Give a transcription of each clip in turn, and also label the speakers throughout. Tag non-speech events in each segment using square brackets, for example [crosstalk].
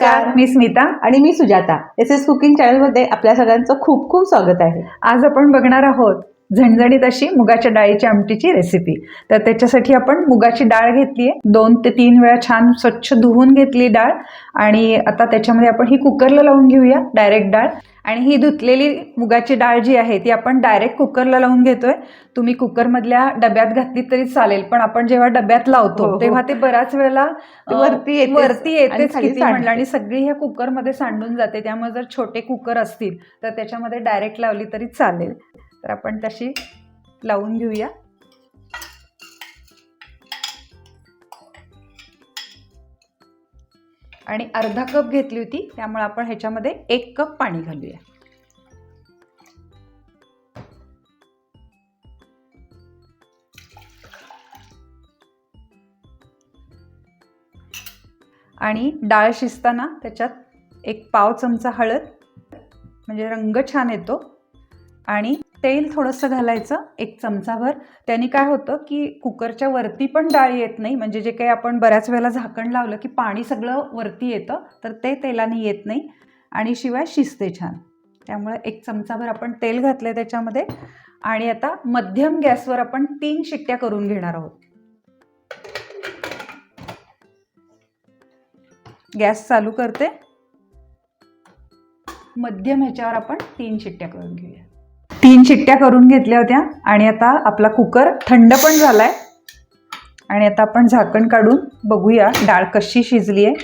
Speaker 1: नमस्कार.
Speaker 2: मी स्मिता.
Speaker 1: आणि मी सुजाता. एस एस कुकिंग चॅनलमध्ये आपल्या सगळ्यांचं खूप खूप स्वागत आहे.
Speaker 2: आज आपण बघणार आहोत झणझणीत अशी मुगाच्या डाळीची आमटीची रेसिपी तर त्याच्यासाठी आपण मुगाची डाळ घेतली आहे. दोन ते तीन वेळा छान स्वच्छ धुवून घेतली डाळ. आणि आता त्याच्यामध्ये आपण ही कुकरला लावून घेऊया डायरेक्ट डाळ. आणि ही धुतलेली मुगाची डाळ जी आहे ती आपण डायरेक्ट कुकरला लावून घेतोय. तुम्ही कुकरमधल्या डब्यात घातली तरी चालेल पण आपण जेव्हा डब्यात
Speaker 1: हो,
Speaker 2: लावतो
Speaker 1: हो.
Speaker 2: तेव्हा ते बऱ्याच वेळेला
Speaker 1: वरती
Speaker 2: वरती येतेच किती. म्हणलं आणि सगळी ह्या कुकरमध्ये सांडून जाते. त्यामुळे जर छोटे कुकर असतील तर त्याच्यामध्ये डायरेक्ट लावली तरी चालेल. तर आपण तशी लावून घेऊया. आणि अर्धा कप घेतली होती त्यामुळे आपण ह्याच्यामध्ये एक कप पाणी घालूया. आणि डाळ शिजताना त्याच्यात एक पाव चमचा हळद म्हणजे रंग छान येतो. आणि तेल थोडंसं घालायचं एक चमचाभर. त्याने काय होतं की कुकरच्या वरती पण डाळ येत नाही. म्हणजे जे काही आपण बऱ्याच वेळेला झाकण लावलं की पाणी सगळं वरती येतं तर ते तेलाने येत नाही. आणि शिवाय शिजते छान. त्यामुळे एक चमचाभर आपण तेल घातलं त्याच्यामध्ये. आणि आता मध्यम गॅसवर आपण तीन शिट्ट्या करून घेणार आहोत. गॅस चालू करते. मध्यम ह्याच्यावर आपण तीन शिट्ट्या करून घेऊया. तीन शिट्ट्या करून घेतल्या होत्या आणि आता आपला कुकर थंड पण झाला आहे आणि आता आपण झाकण काढून बघूया डाळ कशी शिजली आहे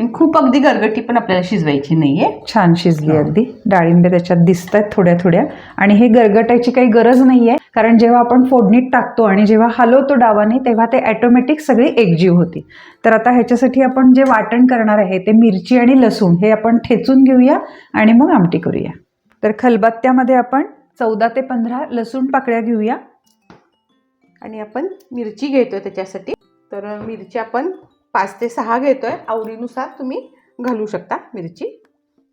Speaker 1: आणि खूप अगदी गरगटी पण आपल्याला शिजवायची नाहीये.
Speaker 2: छान शिजली. अगदी. डाळिंबे त्याच्यात दिसत आहेत थोड्या थोड्या. आणि हे गरगटायची काही गरज नाही आहे कारण जेव्हा आपण फोडणीत टाकतो आणि जेव्हा हलवतो डावाने तेव्हा ते ॲटोमॅटिक सगळी एकजीव होती. तर आता ह्याच्यासाठी आपण जे वाटण करणार आहे ते मिरची आणि लसूण हे आपण ठेचून घेऊया आणि मग आमटी करूया. तर खलबत्त्यामध्ये आपण चौदा ते पंधरा लसूण पाकळ्या घेऊया.
Speaker 1: आणि आपण मिरची घेतोय त्याच्यासाठी. तर मिरची आपण पाच ते सहा घेतोय. आवडीनुसार तुम्ही घालू शकता मिरची.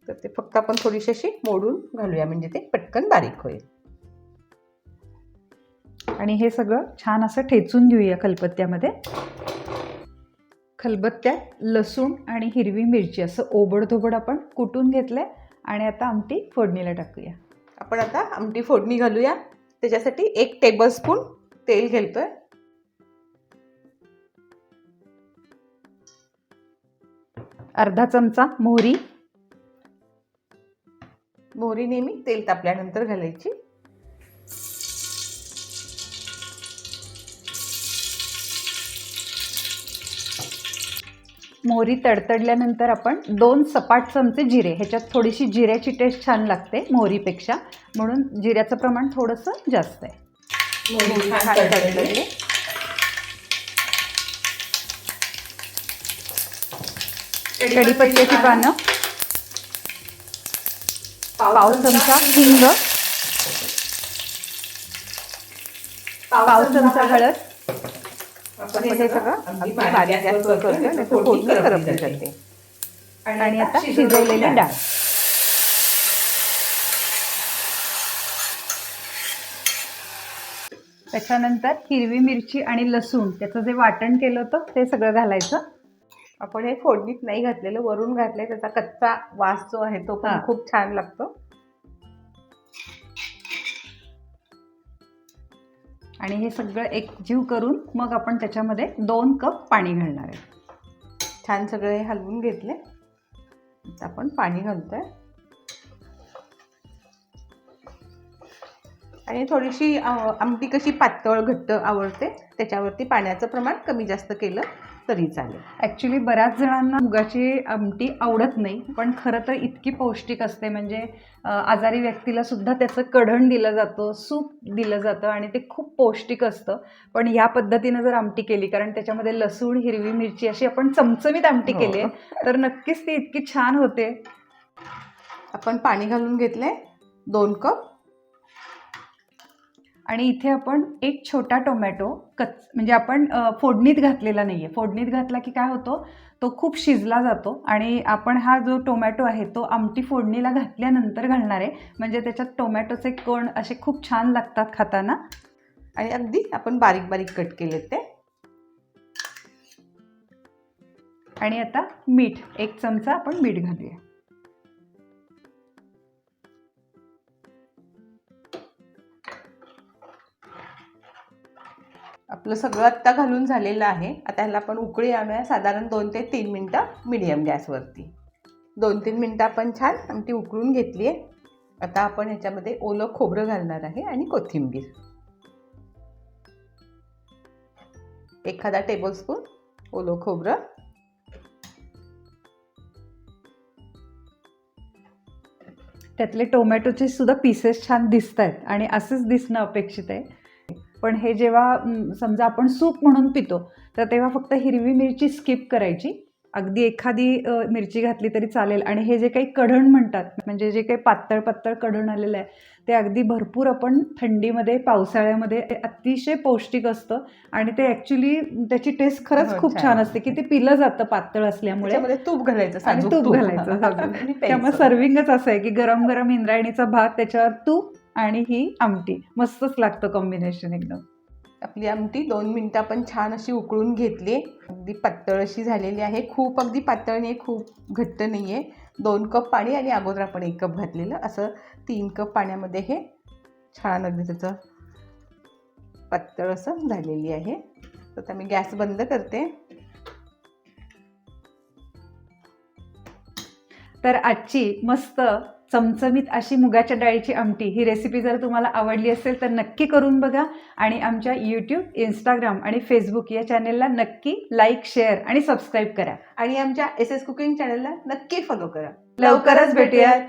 Speaker 1: तर ते फक्त आपण थोडीशी अशी मोडून घालूया. म्हणजे ते पटकन बारीक होईल.
Speaker 2: आणि हे सगळं छान असं ठेचून घेऊया खलबत्त्यामध्ये. खलबत्त्यात लसूण आणि हिरवी मिरची असं ओबडधोबड आपण कुटून घेतलंय. आणि आता आमटी फोडणीला टाकूया.
Speaker 1: आपण आता आमटी फोडणी घालूया. त्याच्यासाठी एक टेबलस्पून तेल घालतोय
Speaker 2: अर्धा चमचा मोहरी.
Speaker 1: मोहरी नेहमी तेल तापल्यानंतर घालायची.
Speaker 2: मोहरी तडतडल्यानंतर आपण दोन सपाट चमचे जिरे. ह्याच्यात थोडीशी जिऱ्याची टेस्ट छान लागते मोहरीपेक्षा. म्हणून जिऱ्याचं प्रमाण थोडंसं जास्त आहे.
Speaker 1: मोहरी छान तडतडली.
Speaker 2: कढीपत्त्याची पानं. पाव चमचा हिंग. पाव चमचा हळद.
Speaker 1: आपण हे सगळं अगदी बारीक गॅसवर करतोय. नाहीतर फोडणी करपली जाते.
Speaker 2: आणि आता शिजवलेली डाळ. त्याच्यानंतर हिरवी मिरची आणि लसूण त्याचं जे वाटण केलं होतं ते सगळं घालायचं.
Speaker 1: आपण हे फोडणीत नाही घातलेलं वरून घातलंय त्याचा कच्चा वास जो आहे तो पण. खूप छान लागतो.
Speaker 2: आणि हे सगळं एकजीव करून मग आपण त्याच्यामध्ये दोन कप पाणी घालणार आहे.
Speaker 1: छान सगळे हलवून घेतले. आपण पाणी घालतोय. आणि थोडीशी आमटी कशी पातळ घट्ट आवडते त्याच्यावरती पाण्याचं प्रमाण कमी जास्त केलं तरी चालेल.
Speaker 2: ॲक्च्युली बऱ्याच जणांना मुगाची आमटी आवडत नाही पण खरं तर इतकी पौष्टिक असते. म्हणजे आजारी व्यक्तीला सुद्धा त्याचं कढण दिलं जातं सूप दिलं जातं आणि ते खूप पौष्टिक असतं. पण ह्या पद्धतीनं जर आमटी केली कारण त्याच्यामध्ये लसूण हिरवी मिरची अशी आपण चमचमीत आमटी
Speaker 1: हो.
Speaker 2: केली आहे तर नक्कीच ती इतकी छान होते.
Speaker 1: आपण पाणी घालून घेतलंय दोन कप.
Speaker 2: आणि इथे आपण एक छोटा टोमॅटो कच म्हणजे आपण फोडणीत घातलेला नाही आहे फोडणीत घातला की काय होतो? तो खूप शिजला जातो आणि आपण हा जो टोमॅटो आहे तो आमटी फोडणीला घातल्यानंतर घालणार आहे. म्हणजे त्याच्यात टोमॅटोचे कण असे खूप छान लागतात खाताना.
Speaker 1: आणि अगदी आपण बारीक बारीक कट केलेत ते.
Speaker 2: आणि आता मीठ. एक चमचा आपण मीठ घालूया.
Speaker 1: आपलं सगळं आत्ता घालून झालेलं आहे. आता ह्याला आपण उकळी आणूया साधारण दोन ते तीन मिनटं मिडियम गॅसवरती दोन तीन मिनटं आपण छान आमटी उकळून घेतली आहे. आता आपण ह्याच्यामध्ये ओलं खोबरं घालणार आहे आणि कोथिंबीर. एखादा टेबलस्पून ओलं खोबरं.
Speaker 2: त्यातले टोमॅटोचे सुद्धा पीसेस छान दिसत आहेत आणि असंच दिसणं अपेक्षित आहे. पण हे जेव्हा समजा आपण सूप म्हणून पितो तर तेव्हा फक्त हिरवी मिरची स्किप करायची. अगदी एखादी मिरची घातली तरी चालेल. आणि हे जे काही कढण म्हणतात म्हणजे जे काही पातळ पातळ कढण आलेलं आहे ते अगदी भरपूर आपण थंडीमध्ये पावसाळ्यामध्ये अतिशय पौष्टिक असतं. आणि ते ॲक्च्युली त्याची टेस्ट खरंच
Speaker 1: हो,
Speaker 2: खूप
Speaker 1: छान.
Speaker 2: असते की ते पिलं जातं पातळ असल्यामुळे.
Speaker 1: तूप घालायचं
Speaker 2: आणि तूप घालायचं. [laughs] त्यामुळे सर्विंगच असं आहे की गरम गरम इंद्रायणीचा भात त्याच्यावर तूप आणि ही आमटी. मस्तच लागतं कॉम्बिनेशन एकदम.
Speaker 1: आपली आमटी दोन मिनटं आपण छान अशी उकळून घेतली. अगदी पातळ अशी झालेली आहे. खूप अगदी पातळ नाही खूप घट्ट नाही आहे दोन कप पाणी आणि अगोदर आपण एक कप घातलेलं. असं तीन कप पाण्यामध्ये हे छान अगदी त्याचं पातळ असं झालेली आहे. तर आता मी गॅस बंद करते.
Speaker 2: तर आजची मस्त चमचमीत अशी मुगाच्या डाळीची आमटी. ही रेसिपी जर तुम्हाला आवडली असेल तर नक्की करून बघा आणि आमच्या यूट्यूब इंस्टाग्राम आणि फेसबुक या चॅनेलला नक्की लाईक शेअर आणि सबस्क्राईब करा.
Speaker 1: आणि आमच्या एस एस कुकिंग चॅनेलला नक्की फॉलो करा.
Speaker 2: लवकरच भेटूयात.